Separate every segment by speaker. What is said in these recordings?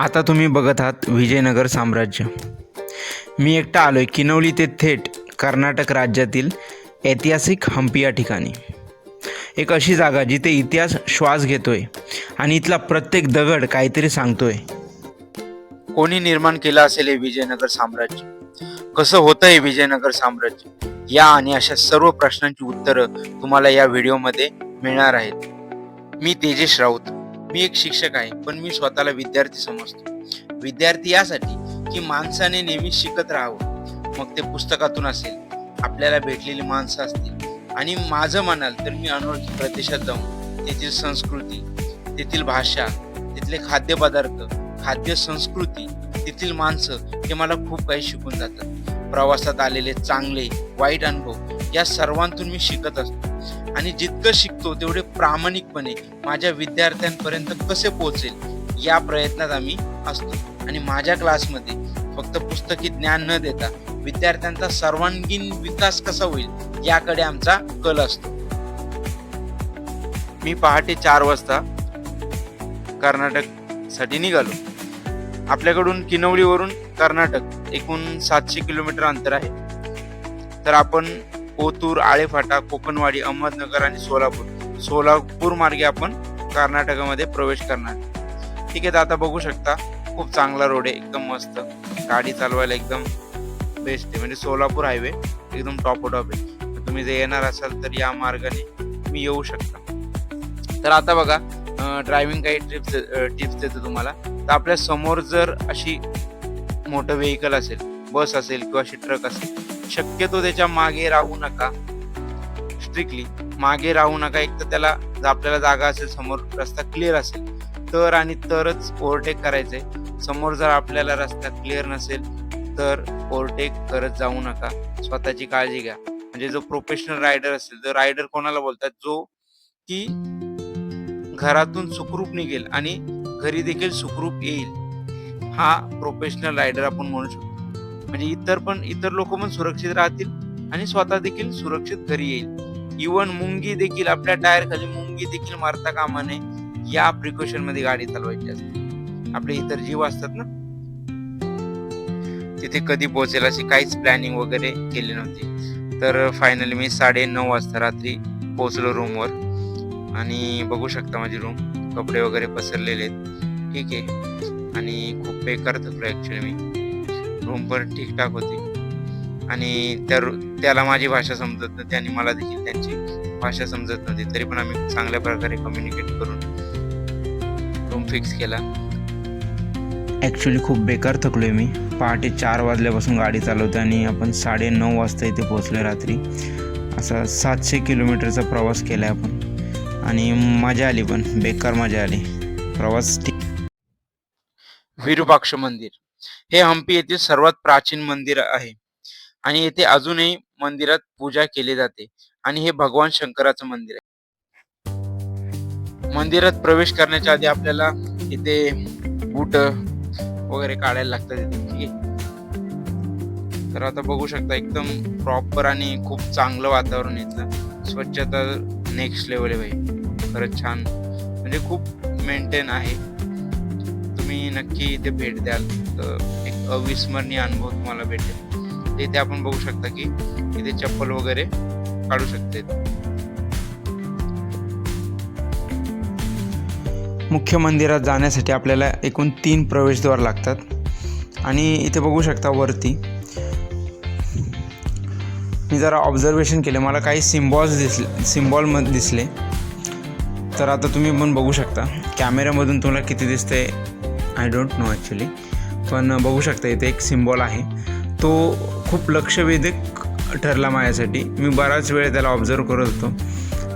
Speaker 1: आता तुम्ही बघत आहात विजयनगर साम्राज्य. मी एकटा आलोय किनवली ते थेट कर्नाटक राज्यातील ऐतिहासिक हम्पी या ठिकाणी. एक अशी जागा जिथे इतिहास श्वास घेतोय आणि इथला प्रत्येक दगड काहीतरी सांगतोय. कोणी निर्माण केलं असेल हे विजयनगर साम्राज्य? कसं होतं हे विजयनगर साम्राज्य? या आणि अशा सर्व प्रश्नांची उत्तरं तुम्हाला या व्हिडिओमध्ये मिळणार आहेत. मी तेजेश राऊत. मी एक शिक्षक आहे पण मी स्वतःला विद्यार्थी समजतो. विद्यार्थी यासाठी की माणसाने नेहमी शिकत राहावं. मग ते पुस्तकातून असेल आपल्याला भेटलेली माणसं असतील. आणि माझं म्हणाल तर मी अनोळखी प्रदेशात जाऊन तेथील संस्कृती तेथील भाषा तिथले खाद्यपदार्थ खाद्य संस्कृती तेथील माणसं हे मला खूप काही शिकून जातात. प्रवासात आलेले चांगले वाईट अनुभव या सर्वांतून मी शिकत असतो. आणि जितकं शिकतो तेवढे प्रामाणिकपणे माझ्या विद्यार्थ्यांपर्यंत कसे पोहोचेल या प्रयत्नात आम्ही असतो. आणि माझ्या क्लासमध्ये फक्त पुस्तकी ज्ञान न देता विद्यार्थ्यांचा सर्वांगीण विकास कसा होईल याकडे आमचा कल असतो. मी पहाटे चार वाजता कर्नाटकसाठी निघालो. आपल्याकडून किनवलीवरून कर्नाटक एकूण सातशे किलोमीटर अंतर आहे. तर आपण कोतूर आळेफाटा कोकणवाडी अहमदनगर आणि सोलापूर. सोलापूर मार्गे आपण कर्नाटकामध्ये प्रवेश करणार. ठीक आहे तर आता बघू शकता खूप चांगला रोड आहे एकदम मस्त. गाडी चालवायला एकदम बेस्ट आहे. म्हणजे सोलापूर हायवे एकदम टॉप टॉप आहे. तुम्ही जर येणार असाल तर या मार्गाने तुम्ही येऊ शकता. तर आता बघा ड्रायव्हिंग काही ट्रिप्स टिप्स देतो तुम्हाला. तर आपल्यासमोर जर अशी मोठं व्हेकल असेल बस असेल किंवा अशी ट्रक असेल शक्यतो त्याच्यामागे राहू नका. स्ट्रिक्टली मागे राहू नका. एक तर त्याला जर आपल्याला जागा असेल समोर रस्ता क्लिअर असेल तर आणि तरच ओव्हरटेक करायचंय. समोर जर आपल्याला रस्ता क्लिअर नसेल तर ओव्हरटेक करत जाऊ नका. स्वतःची काळजी घ्या. म्हणजे जो प्रोफेशनल रायडर असेल तर रायडर कोणाला बोलतात? जो की घरातून सुखरूप निघेल आणि घरी देखील सुखरूप येईल हा प्रोफेशनल रायडर आपण म्हणू शकतो. म्हणजे इतर पण इतर लोक पण सुरक्षित राहतील आणि स्वतः देखील सुरक्षित घरी येईल. इवन मुंगी देखील आपल्या टायर खाली मुंगी देखील मारता कामा नये या प्रिकॉशनमध्ये गाडी चालवायची असते. आपले इतर जीव असतात ना? तिथे कधी पोहोचेल अशी काहीच प्लॅनिंग वगैरे केली नव्हती. तर फायनली मी साडे नऊ वाजता रात्री पोहोचलो रूमवर आणि बघू शकता माझी रूम कपडे वगैरे पसरलेले आहेत. ठीक आहे. आणि खूप बेकार थकलो ॲक्च्युली मी. रूम पण ठीकठाक होती. आणि त्या त्याला माझी भाषा समजत नव्हती आणि मला देखील त्यांची भाषा समजत नव्हती. तरी पण आम्ही चांगल्या प्रकारे कम्युनिकेट करून रूम फिक्स केला. ॲक्च्युली खूप बेकार थकलोय मी. पहाटे चार वाजल्यापासून गाडी चालवते आणि आपण साडे नऊ वाजता इथे पोहोचलो रात्री. असा सातशे किलोमीटरचा प्रवास केला आहे आपण. आणि मजा आली पण बेकार मजा आली. प्रवास विरूपाक्ष मंदिर. हे हम्पी येथील सर्वात प्राचीन मंदिर आहे. आणि येथे अजूनही मंदिरात पूजा केली जाते. आणि हे भगवान शंकराचं मंदिर आहे. मंदिरात प्रवेश करण्याच्या आधी आपल्याला इथे बूट वगैरे काढायला लागतात इथे ठीक आहे. तर आता बघू शकता एकदम प्रॉपर आणि खूप चांगलं वातावरण इथलं. स्वच्छता नेक्स्ट लेवल आहे भाई खरंच छान. म्हणजे खूप मेंटेन आहे. तुम्ही नक्की इथे भेट द्याल. तर एक अविस्मरणीय अनुभव तुम्हाला भेटेल. इथे आपण बघू शकता की इथे चप्पल वगैरे काढू शकते. मुख्य मंदिरात जाण्यासाठी आपल्याला एकूण तीन प्रवेशद्वार लागतात. आणि इथे बघू शकता वरती. मी जरा ऑब्झर्वेशन केले. मला काही सिम्बॉल्स दिसले सिम्बॉल दिसले. तर आता तुम्ही पण बघू शकता. कॅमेऱ्यामधून तुम्हाला किती दिसते आय डोंट नो ॲक्च्युली पण बघू शकता इथे एक सिम्बॉल आहे. तो खूप लक्षवेधक ठरला माझ्यासाठी. मी बराच वेळ त्याला ऑब्झर्व करत होतो.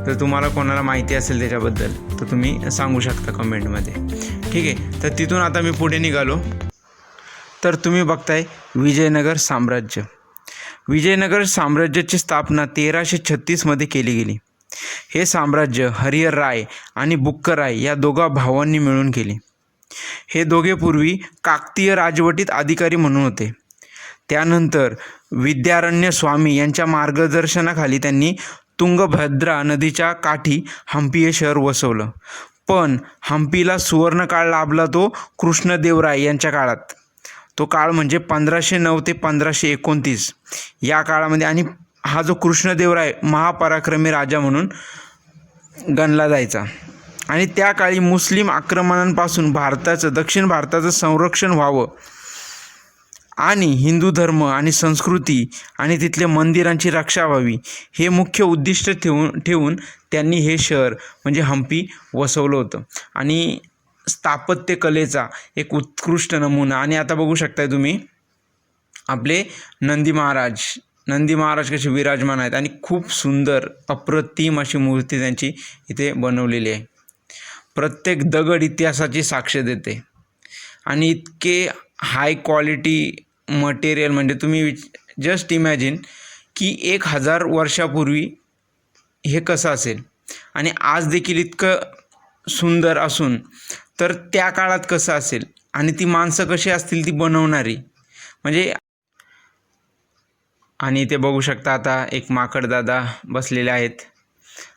Speaker 1: तर तुम्हाला कोणाला माहिती असेल त्याच्याबद्दल तर तुम्ही सांगू शकता कमेंटमध्ये ठीक आहे तर तिथून आता मी पुढे निघालो. तर तुम्ही बघताय विजयनगर साम्राज्य. विजयनगर साम्राज्याची स्थापना तेराशे छत्तीसमध्ये केली गेली. हे साम्राज्य हरिहर राय आणि बुक्कर राय या दोघा भावांनी मिळून केली. हे दोघे पूर्वी काकतीय राजवटीत अधिकारी म्हणून होते. त्यानंतर विद्यारण्य स्वामी यांच्या मार्गदर्शनाखाली त्यांनी तुंगभद्रा नदीच्या काठी हम्पी हे शहर वसवलं. पण हम्पीला सुवर्णकाळ लाभला तो कृष्णदेवराय यांच्या काळात. तो काळ म्हणजे पंधराशे नऊ ते पंधराशे एकोणतीस. या काळामध्ये आणि हा जो कृष्णदेवराय महापराक्रमी राजा म्हणून गणला जायचा. आणि त्या काळी मुस्लिम आक्रमणांपासून भारताचं दक्षिण भारताचं संरक्षण व्हावं. आणि हिंदू धर्म आणि संस्कृती आणि तिथल्या मंदिरांची रक्षा व्हावी हे मुख्य उद्दिष्ट ठेवून ठेवून त्यांनी हे शहर म्हणजे हम्पी वसवलं होतं. आणि स्थापत्यकलेचा एक उत्कृष्ट नमुना. आणि आता बघू शकताय तुम्ही आपले नंदी महाराज नंदी महाराज कसे विराजमान आहेत आणि खूप सुंदर अप्रतिम अशी मूर्ती त्यांची इथे बनवलेली आहे. प्रत्येक दगड इतिहासाची साक्ष देते. आणि इतके हाय क्वालिटी मटेरियल म्हणजे तुम्ही विच जस्ट इमॅजिन की एक हजार वर्षापूर्वी हे कसं असेल? आणि आज देखील इतकं सुंदर असून तर त्या काळात कसं असेल? आणि ती माणसं कशी असतील ती बनवणारी? म्हणजे आणि इथे बघू शकता आता एक माकड दादा बसलेले आहेत.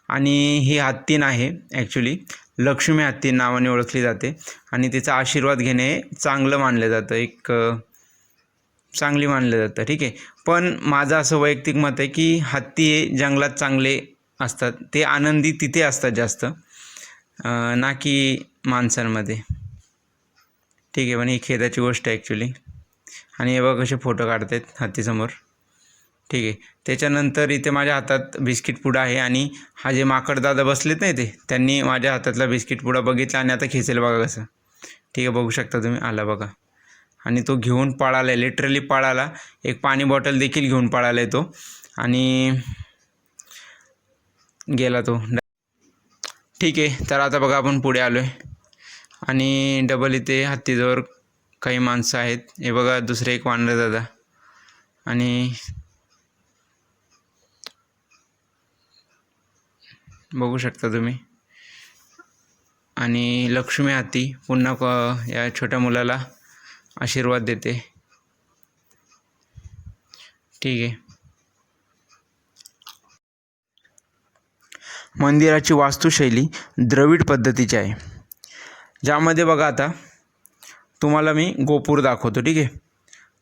Speaker 1: आणि ही हत्तीन आहे ॲक्च्युली लक्ष्मी हत्ती नावाने ओळखली जाते आणि तिचा आशीर्वाद घेणे चांगलं मानलं जातं एक चांगली मानलं जातं ठीक आहे. पण माझं असं वैयक्तिक मत आहे की हत्ती हे जंगलात चांगले असतात ते आनंदी तिथे असतात जास्त ना की माणसांमध्ये. ठीक आहे पण ही खेदाची गोष्ट आहे ॲक्च्युली आणि हे बघा कसे फोटो काढतात हत्तीसमोर. ठीक आहे. त्याच्यानंतर इथे माझ्या हातात बिस्किट पुडा आहे आणि हा जे माकडदादा बसलेत नाही ते त्यांनी माझ्या हातातला बिस्किट पुडा बघितला आणि आता खेचेल बघा कसं. ठीक आहे बघू शकता तुम्ही आला बघा. आणि तो घेऊन पळाला आहे लिटरली पळाला. एक पाणी बॉटल देखील घेऊन पळाला आहे तो. आणि गेला तो. ठीक आहे तर आता बघा आपण पुढे आलो आहे आणि डबल इथे हत्तीजवळ काही माणसं आहेत. हे बघा दुसरे एक वानर दादा. आणि बघू शकता तुम्ही. आणि लक्ष्मी हाती पुन्हा क या छोट्या मुलाला आशीर्वाद देते. ठीक आहे. मंदिराची वास्तुशैली द्रविड पद्धतीची आहे. ज्यामध्ये बघा आता तुम्हाला मी गोपूर दाखवतो ठीक आहे.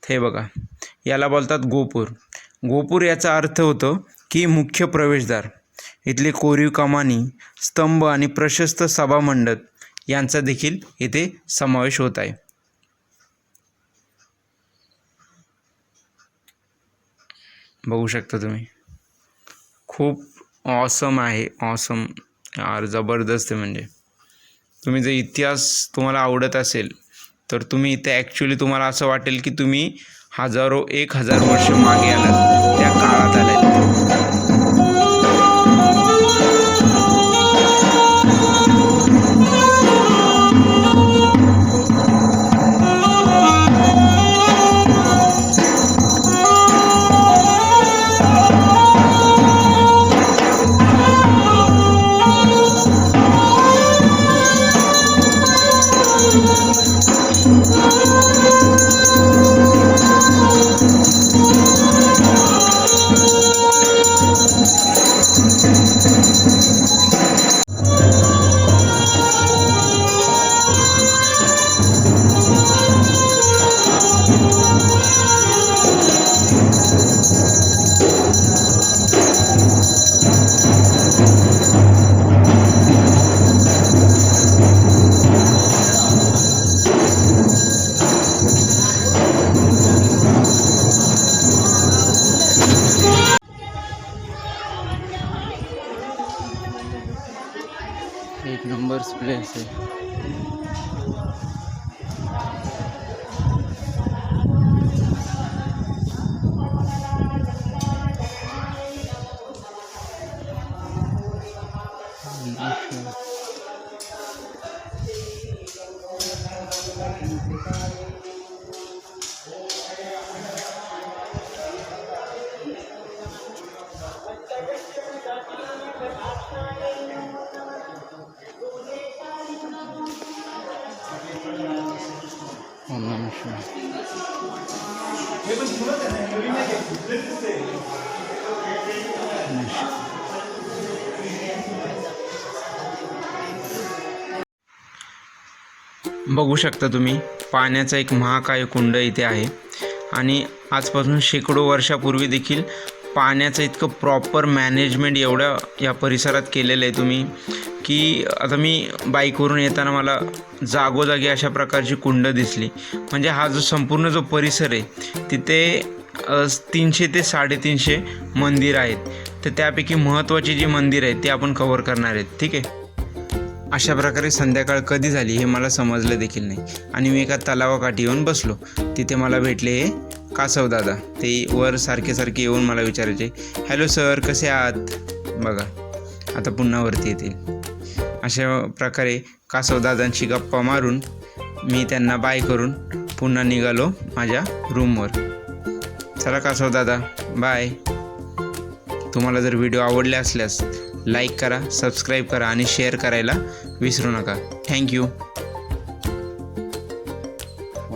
Speaker 1: हे बघा याला बोलतात गोपूर. गोपूर याचा अर्थ होतो की मुख्य प्रवेशद्वार. इथले कोरीव कमानी स्तंभ आणि प्रशस्त सभामंडप यांचा देखील इथे समावेश होत आहे. बघू शकता तुम्ही. खूप ऑसम आहे. ऑसम यार जबरदस्त म्हणजे. तुम्ही जर इतिहास तुम्हाला आवडत असेल तर तुम्ही इथे ॲक्च्युली तुम्हाला असं वाटेल की तुम्ही हजारो एक हजार वर्ष मागे आलात त्या काळात आलात. बघू शकता तुम्ही पाण्याचा एक महाकाय कुंड इथे आहे. आणि आजपासून शेकडो वर्षापूर्वी देखील पाण्याचं इतकं प्रॉपर मॅनेजमेंट एवढं या परिसरात केलेलं आहे तुम्ही की आता मी बाईकवरून येताना मला जागोजागी अशा प्रकारची कुंड दिसली. म्हणजे हा जो संपूर्ण जो परिसर आहे तिथे तीनशे ते साडेतीनशे मंदिर आहेत. तर त्यापैकी महत्त्वाची जी मंदिर आहेत ते आपण कव्हर करणार आहेत. ठीक आहे? अशा प्रकारे संध्याकाळ कधी झाली हे मला समजलं देखील नाही. आणि मी एका तलावाकाठी येऊन बसलो. तिथे मला भेटले हे कासव दादा? ते वर सारखे सारखे येऊन मला विचारायचे हॅलो सर कसे आहात? बघा आता पुन्हा वरती येतील. अशा प्रकारे कासव दादांशी गप्पा मारून मी त्यांना बाय करून पुन्हा निघालो माझ्या रूमवर. चला कासव दादा? बाय. तुम्हाला जर व्हिडिओ आवडले असल्यास लाईक करा सबस्क्राईब करा आणि शेअर करायला विसरू नका. थँक्यू